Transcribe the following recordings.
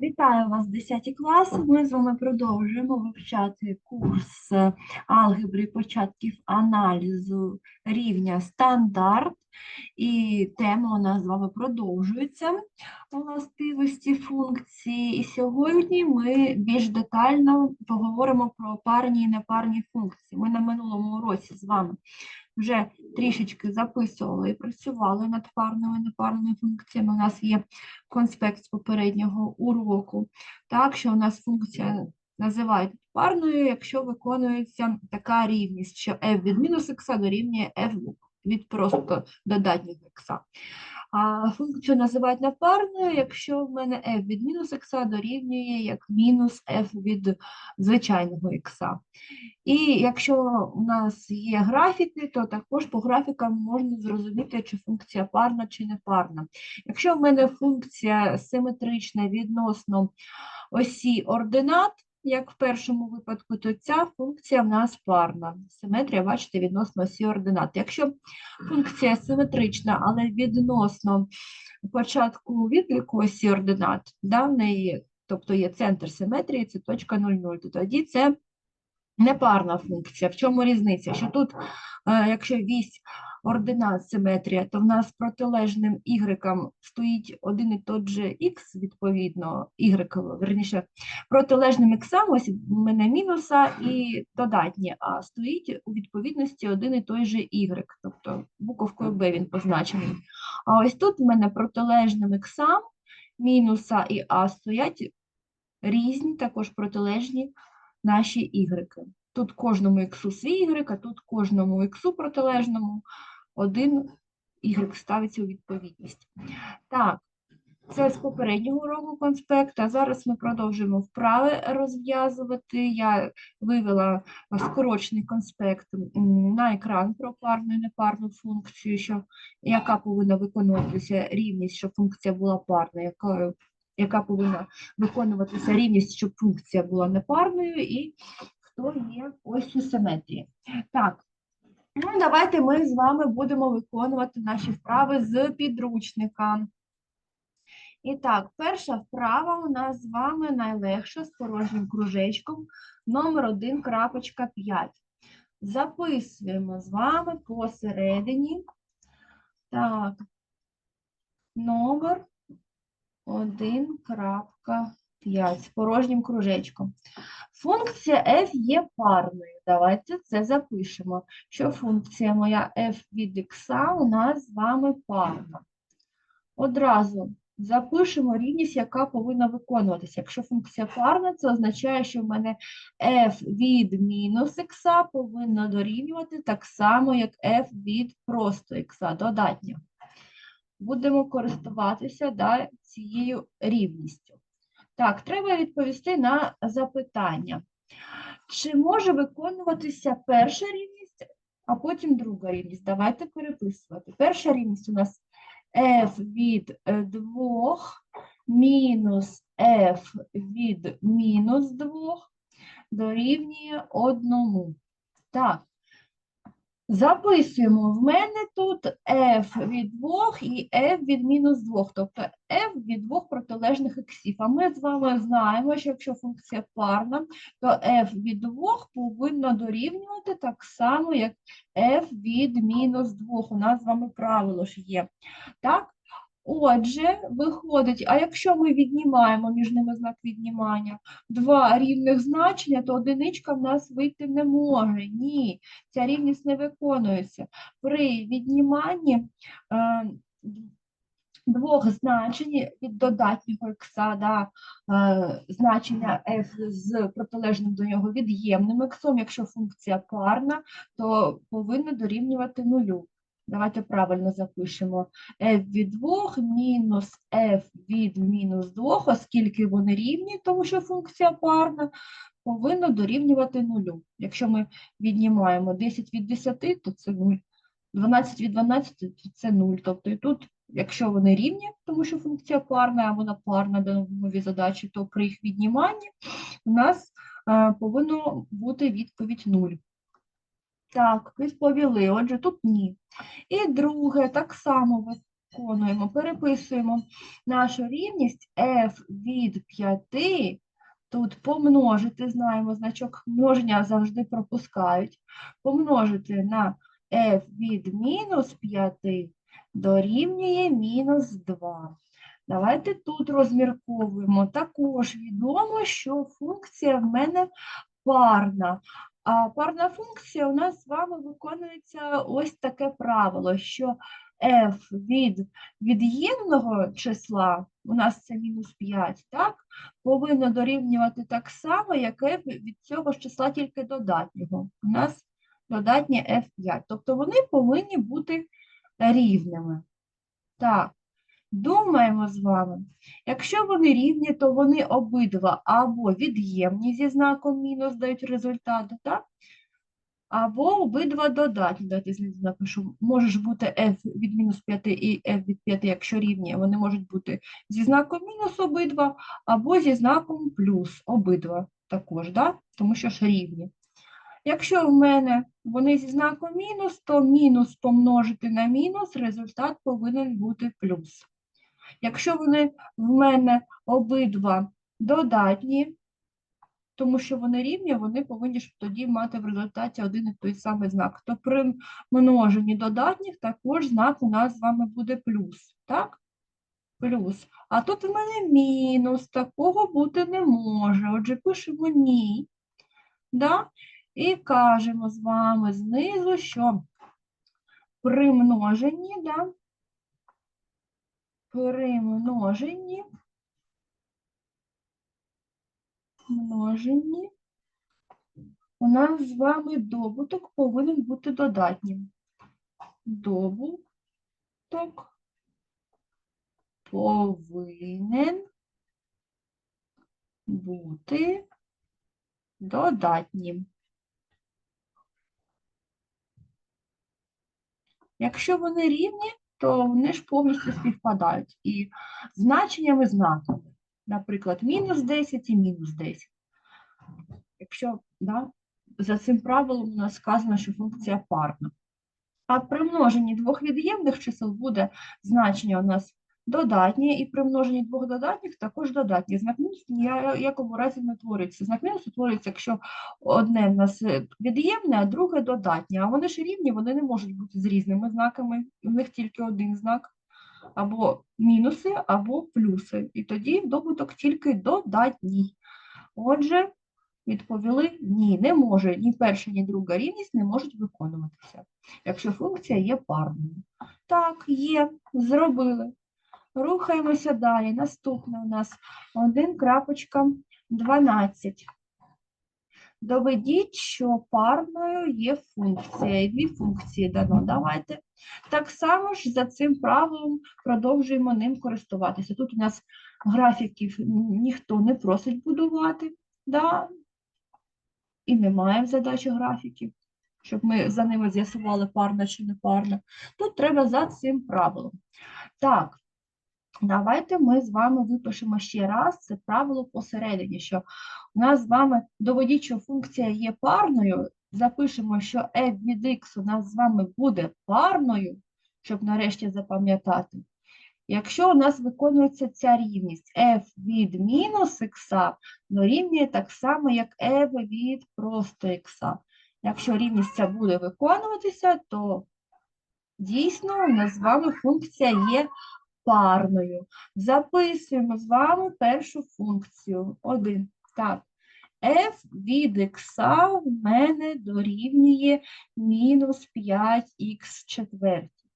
Вітаю вас, 10 класи. Ми з вами продовжуємо вивчати курс е, алгебри початків аналізу рівня стандарт. І тема у нас з вами продовжується властивості функції. І сьогодні ми більш детально поговоримо про парні і непарні функції. Ми на минулому уроці з вами вже трішечки записували і працювали над парними непарними функціями. У нас є конспект з попереднього уроку. Так, що у нас функція називають парною, якщо виконується така рівність, що f від мінус х дорівнює f від просто додатнього х. Функцію називають непарною, якщо в мене f від мінус х дорівнює як мінус f від звичайного х. І якщо у нас є графіки, то також по графікам можна зрозуміти, чи функція парна чи не парна. Якщо в мене функція симетрична відносно осі ординат, як в першому випадку, то ця функція в нас парна. Симетрія, бачите, відносно осі ординат. Якщо функція симетрична, але відносно початку відліку осі ординат, да, тобто є центр симетрії, це точка 0,0, то тоді це непарна функція. В чому різниця? Що тут, е, якщо вісь ординат симетрія, то в нас протилежним y стоїть один і той же x, відповідно, y, верніше, протилежним x, ось в мене мінуса і додатнє, а стоїть у відповідності один і той же y, тобто буковкою b він позначений. А ось тут в мене протилежним x, мінуса і а стоять різні, також протилежні наші ігреки. Тут кожному іксу свій ігрек, а тут кожному іксу протилежному один ігрек ставиться у відповідність. Так, це з попереднього уроку конспекта. Зараз ми продовжуємо вправи розв'язувати. Я вивела скорочений конспект на екран про парну і непарну функцію, що, яка повинна виконуватися рівність, щоб функція була парна, яка, яка повинна виконуватися рівність, щоб функція була непарною, і хто є ось у симетрії. Так, ну давайте ми з вами будемо виконувати наші вправи з підручника. І так, перша вправа у нас з вами найлегша з порожнім кружечком номер 1.5. Записуємо з вами посередині. Так, номер 1.5 з порожнім кружечком. Функція f є парною. Давайте це запишемо, що функція моя f від x у нас з вами парна. Одразу запишемо рівність, яка повинна виконуватися. Якщо функція парна, це означає, що в мене f від мінус x повинна дорівнювати так само, як f від просто x, додатньо. Будемо користуватися да, цією рівністю. Так, треба відповісти на запитання. Чи може виконуватися перша рівність, а потім друга рівність? Давайте переписувати. Перша рівність у нас f від 2 мінус f від мінус 2 дорівнює 1. Так, Записуємо, в мене тут f від 2 і f від мінус 2, тобто f від двох протилежних ексів. А ми з вами знаємо, що якщо функція парна, то f від 2 повинно дорівнювати так само, як f від мінус 2. У нас з вами правило ж є. Так? Отже, виходить, а якщо ми віднімаємо між ними знак віднімання два рівних значення, то одиничка в нас вийти не може. Ні, ця рівність не виконується. При відніманні е, двох значень від додатнього х, да, е, значення f з протилежним до нього від'ємним х, якщо функція парна, то повинна дорівнювати нулю. Давайте правильно запишемо f від 2 мінус f від мінус 2, оскільки вони рівні, тому що функція парна повинна дорівнювати нулю. Якщо ми віднімаємо 10 від 10, то це 0. 12 від 12, то це 0. Тобто і тут, якщо вони рівні, тому що функція парна, а вона парна до новій задачі, то при їх відніманні у нас повинно бути відповідь 0. Так, відповіли, отже, тут ні. І друге, так само виконуємо, переписуємо нашу рівність f від 5, тут помножити, знаємо, значок множення завжди пропускають, помножити на f від мінус 5 дорівнює мінус 2. Давайте тут розмірковуємо. Також відомо, що функція в мене парна. А парна функція у нас з вами виконується ось таке правило, що f від від'ємного числа, у нас це мінус 5, так, повинно дорівнювати так само, як f від цього ж числа тільки додатнього. У нас додатнє f5. Тобто вони повинні бути рівними. Так, думаємо з вами. Якщо вони рівні, то вони обидва або від'ємні зі знаком мінус дають результат, так? Або обидва додатні. Давайте знизу напишу. Може бути f від мінус 5 і f від 5, якщо рівні. Вони можуть бути зі знаком мінус обидва, або зі знаком плюс обидва також, да? тому що ж рівні. Якщо в мене вони зі знаком мінус, то мінус помножити на мінус, результат повинен бути плюс. Якщо вони в мене обидва додатні, тому що вони рівні, вони повинні ж тоді мати в результаті один і той самий знак. То при множенні додатніх також знак у нас з вами буде плюс. Так? Плюс. А тут в мене мінус, такого бути не може. Отже, пишемо ні. Да? І кажемо з вами знизу, що при множенні, да, при множенні, множенні, у нас з вами добуток повинен бути додатнім. Добуток повинен бути додатнім. Якщо вони рівні, то вони ж повністю співпадають. І значеннями знаками. Наприклад, мінус 10 і мінус 10. Якщо да, за цим правилом у нас сказано, що функція парна. А при множенні двох від'ємних чисел буде значення у нас додатнє, і при множенні двох додатніх також додатнє. Знак мінус ні в якому разі не твориться. Знак мінус утворюється, якщо одне в нас е, від'ємне, а друге додатнє. А вони ж рівні, вони не можуть бути з різними знаками. У них тільки один знак. Або мінуси, або плюси. І тоді добуток тільки додатній. Отже, відповіли ні, не може, ні перша, ні друга рівність не можуть виконуватися, якщо функція є парною. Так, є, зробили. Рухаємося далі. Наступне у нас 1.12. Доведіть, що парною є функція. Дві функції дано. Давайте. Так само ж за цим правилом продовжуємо ним користуватися. Тут у нас графіків ніхто не просить будувати, да? і немає в задачі графіків, щоб ми за ними з'ясували парна чи не парна. Тут треба за цим правилом. Так, Давайте ми з вами випишемо ще раз це правило посередині, що у нас з вами доводіть, що функція є парною, запишемо, що f від x у нас з вами буде парною, щоб нарешті запам'ятати. Якщо у нас виконується ця рівність f від мінус х дорівнює так само, як f від просто х. Якщо рівність ця буде виконуватися, то дійсно у нас з вами функція є парною. Записуємо з вами першу функцію. Один. Так. f від x в мене дорівнює мінус 5х четвертій.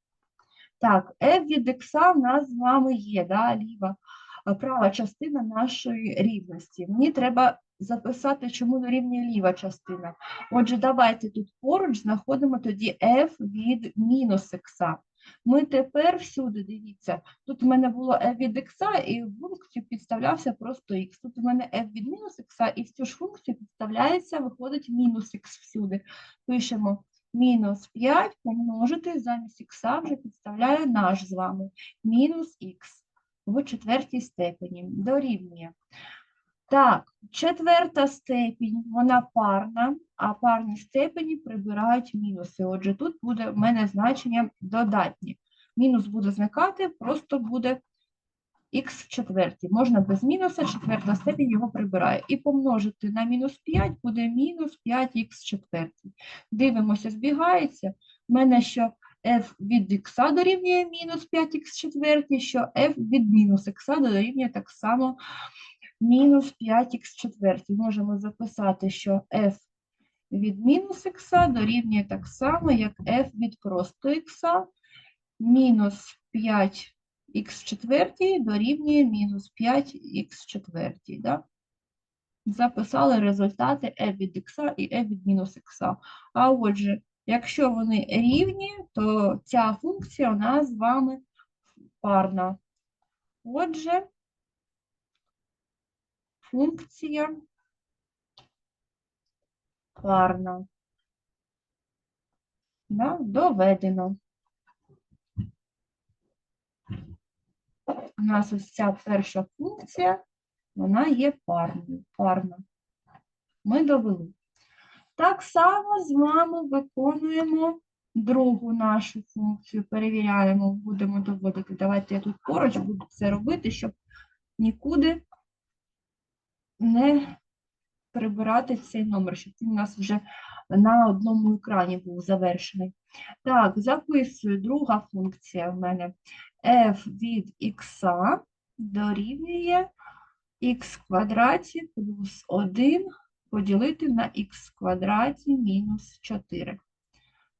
Так, f від x в нас з вами є, да, ліва, права частина нашої рівності. Мені треба записати, чому дорівнює ліва частина. Отже, давайте тут поруч знаходимо тоді f від мінус х. Ми тепер всюди, дивіться, тут в мене було f від x, і в функцію підставлявся просто x. Тут у мене f від мінус x, і в цю ж функцію підставляється, виходить мінус x всюди. Пишемо мінус 5 помножити замість х вже підставляє наш з вами мінус х в четвертій степені. Дорівнює. Так, четверта степінь, вона парна, а парні степені прибирають мінуси. Отже, тут буде в мене значення додатні. мінус буде зникати, просто буде х в четвертій. Можна без мінуса, четверта степінь його прибирає. І помножити на мінус 5 буде мінус 5х в четвертій. Дивимося, збігається. У мене що f від х дорівнює мінус 5х в четвертій, що f від мінус х дорівнює так само мінус 5х четвертій. Можемо записати, що f від мінус х дорівнює так само, як f від просто х, мінус 5х четвертій дорівнює мінус 5х четвертій. Да? Записали результати f від х і f від мінус х. А отже, якщо вони рівні, то ця функція у нас з вами парна. Отже, функція парна. Да, доведено. У нас ось ця перша функція, вона є парною, парна. Ми довели. Так само з вами виконуємо другу нашу функцію, перевіряємо, будемо доводити. Давайте я тут поруч буду це робити, щоб нікуди не прибирати цей номер, щоб він у нас вже на одному екрані був завершений. Так, записую друга функція в мене f від x дорівнює х квадраті плюс 1 поділити на х квадраті мінус 4.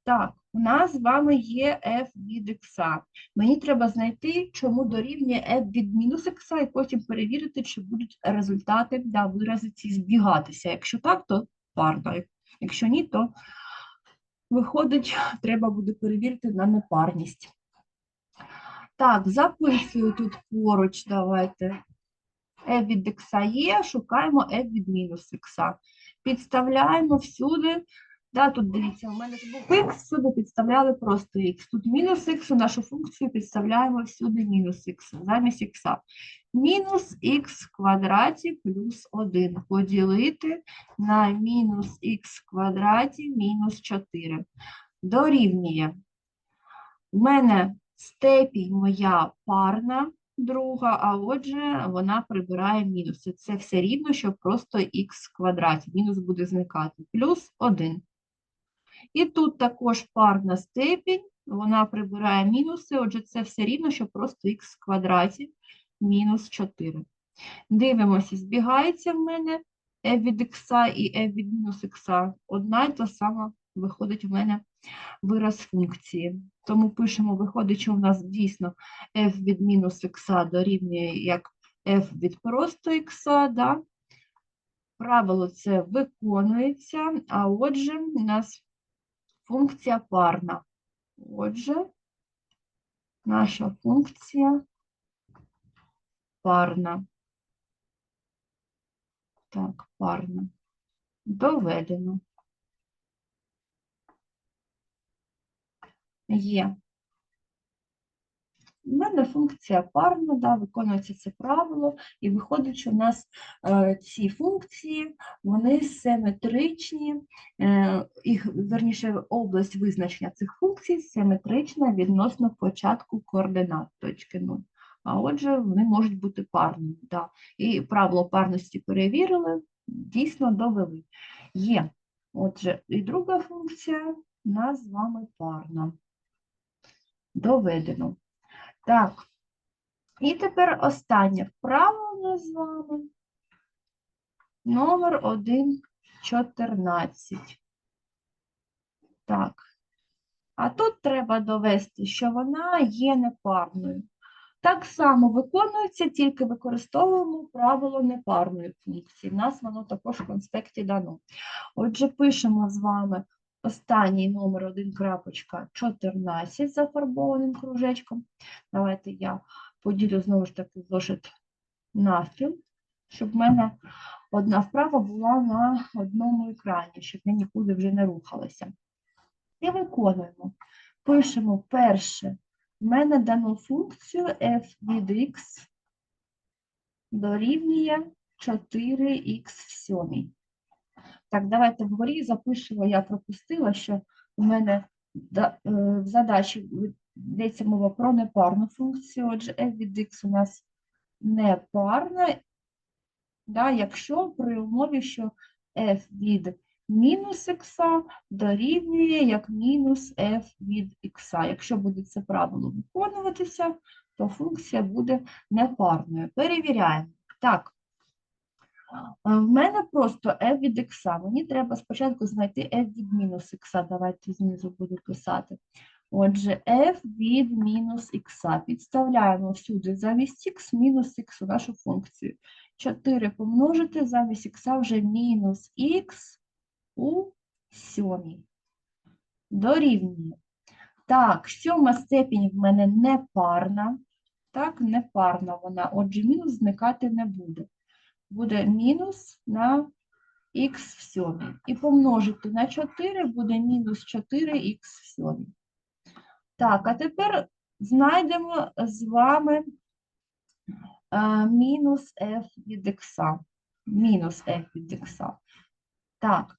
Так, у нас з вами є f від x. Мені треба знайти, чому дорівнює f від мінус x, і потім перевірити, чи будуть результати да, вирази ці збігатися. Якщо так, то парно. Якщо ні, то виходить, треба буде перевірити на непарність. Так, записую тут поруч, давайте. f від x є, шукаємо f від мінус x. Підставляємо всюди. Да, тут дивіться, у мене був х, всюди підставляли просто х. Тут мінус х, нашу функцію підставляємо всюди мінус х, замість х. Мінус х квадраті плюс 1 поділити на мінус х квадраті мінус 4. Дорівнює. У мене степінь моя парна, друга, а отже, вона прибирає мінуси. Це все рівно, що просто х квадраті. Мінус буде зникати. Плюс 1. І тут також парна степінь, вона прибирає мінуси, отже, це все рівно, що просто х в квадраті мінус 4. Дивимося, збігається в мене f від х і f від мінус х. Одна й та сама виходить в мене вираз функції. Тому пишемо, виходить, що у нас дійсно f від мінус х дорівнює як f від просто х. Да? Правило це виконується, а отже, у нас функція парна. Отже, наша функція парна. Так, парна. Доведено. Є. У мене функція парна, да, виконується це правило, і виходить, що у нас е, ці функції, вони симетричні, е, їх, верніше, область визначення цих функцій симетрична відносно початку координат точки 0. А отже, вони можуть бути парними. Да. І правило парності перевірили, дійсно довели. Є. Отже, і друга функція у нас з вами парна. Доведено. Так. І тепер останнє вправо у нас з вами. Номер 1,14. Так. А тут треба довести, що вона є непарною. Так само виконується, тільки використовуємо правило непарної функції. У нас воно також в конспекті дано. Отже, пишемо з вами останній номер 1.14 з зафарбованим кружечком. Давайте я поділю знову ж таки зошит навпіл, щоб в мене одна вправа була на одному екрані, щоб я нікуди вже не рухалася. І виконуємо. Пишемо перше. В мене дано функцію f від x дорівнює 4х в сьомій. Так, давайте вгорі запишемо, я пропустила, що в мене е, в задачі йдеться мова про непарну функцію. Отже, f від x у нас непарна, да, якщо при умові, що f від мінус х дорівнює як мінус f від х. Якщо буде це правило виконуватися, то функція буде непарною. Перевіряємо. Так, в мене просто f від х. Мені треба спочатку знайти f від мінус х. Давайте знизу буду писати. Отже, f від мінус х. Підставляємо всюди замість х мінус х у нашу функцію. 4 помножити замість х вже мінус х у сьомій. Дорівнює. Так, сьома степінь в мене непарна. Так, непарна вона. Отже, мінус зникати не буде. Буде мінус на х в сьомій. І помножити на 4 буде мінус 4х в сьомій. Так, а тепер знайдемо з вами е, мінус f від х. Мінус f від х. Так,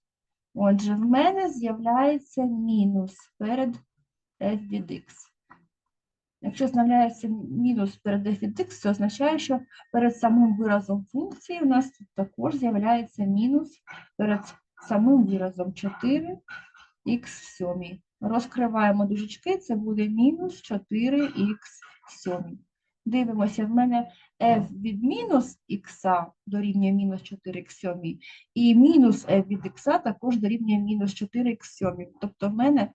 отже, в мене з'являється мінус перед f від x. Якщо з'являється мінус перед f x, це означає, що перед самим виразом функції у нас тут також з'являється мінус перед самим виразом 4х в сьомій. Розкриваємо дужечки, це буде мінус 4х в сьомій. Дивимося, в мене f від мінус х дорівнює мінус 4х в сьомій, і мінус f від х також дорівнює мінус 4х в сьомій. Тобто в мене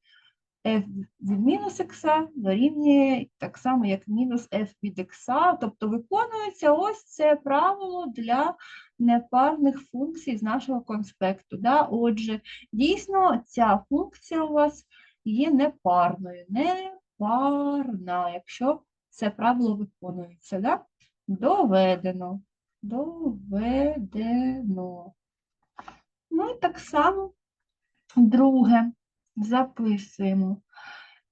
f від мінус х дорівнює так само, як мінус f від х. Тобто виконується ось це правило для непарних функцій з нашого конспекту. Да? Отже, дійсно, ця функція у вас є непарною. Непарна, якщо це правило виконується. Да? Доведено. Доведено. Ну і так само друге записуємо.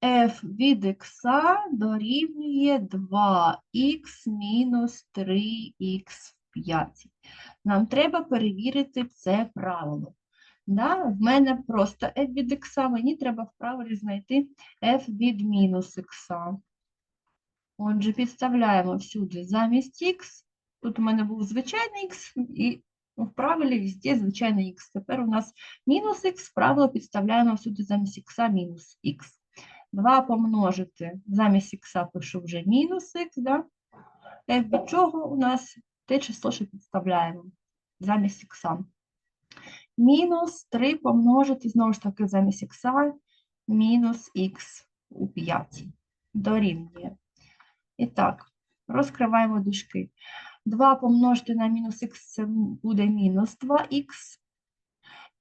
f від х дорівнює 2х мінус 3х в 5. Нам треба перевірити це правило. Да? В мене просто f від х, мені треба в правилі знайти f від мінус х. Отже, підставляємо всюди замість х. Тут у мене був звичайний х, і в правилі везде звичайний х. Тепер у нас мінус х, правило підставляємо всюди замість х мінус х. 2 помножити замість х пишу вже мінус х, да? f від чого у нас те число, що підставляємо замість х. Мінус 3 помножити, знову ж таки, замість х, мінус х у 5. Дорівнює. І так, розкриваємо дужки. 2 помножити на мінус х це буде мінус 2х.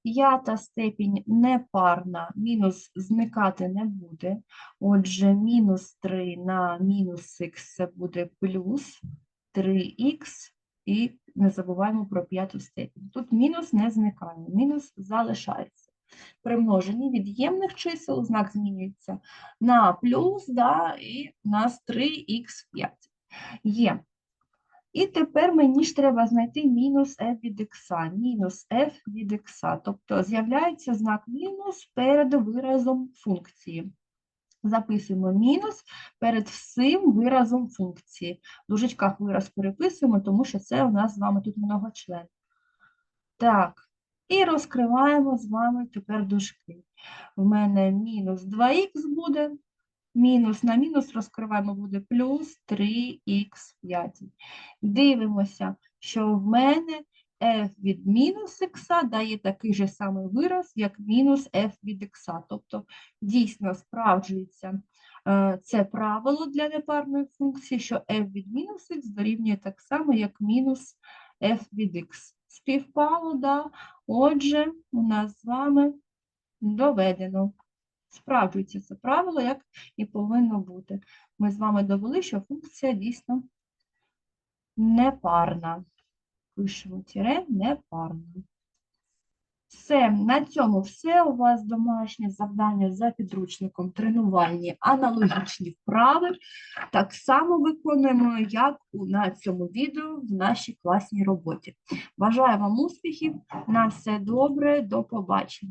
П'ята степінь непарна, мінус зникати не буде. Отже, мінус 3 на мінус х це буде плюс 3х. І не забуваємо про п'яту степінь. Тут мінус не зникає, мінус залишається. При множенні від'ємних чисел знак змінюється на плюс, да, і у нас 3х5 є. І тепер мені ж треба знайти мінус f від х, мінус f від х. Тобто з'являється знак мінус перед виразом функції. Записуємо мінус перед всім виразом функції. В дужечках вираз переписуємо, тому що це у нас з вами тут многочлен. Так, і розкриваємо з вами тепер дужки. В мене мінус 2х буде, мінус на мінус розкриваємо буде плюс 3х5. Дивимося, що в мене f від мінус х дає такий же самий вираз, як мінус f від х. Тобто дійсно справджується е, це правило для непарної функції, що f від мінус х дорівнює так само, як мінус f від х. Співпало, да? Отже, у нас з вами доведено. Справджується це правило, як і повинно бути. Ми з вами довели, що функція дійсно непарна. Пишемо тире непарна. Все, на цьому все. У вас домашнє завдання за підручником тренувальні аналогічні вправи. Так само виконуємо, як на цьому відео в нашій класній роботі. Бажаю вам успіхів, на все добре, до побачення.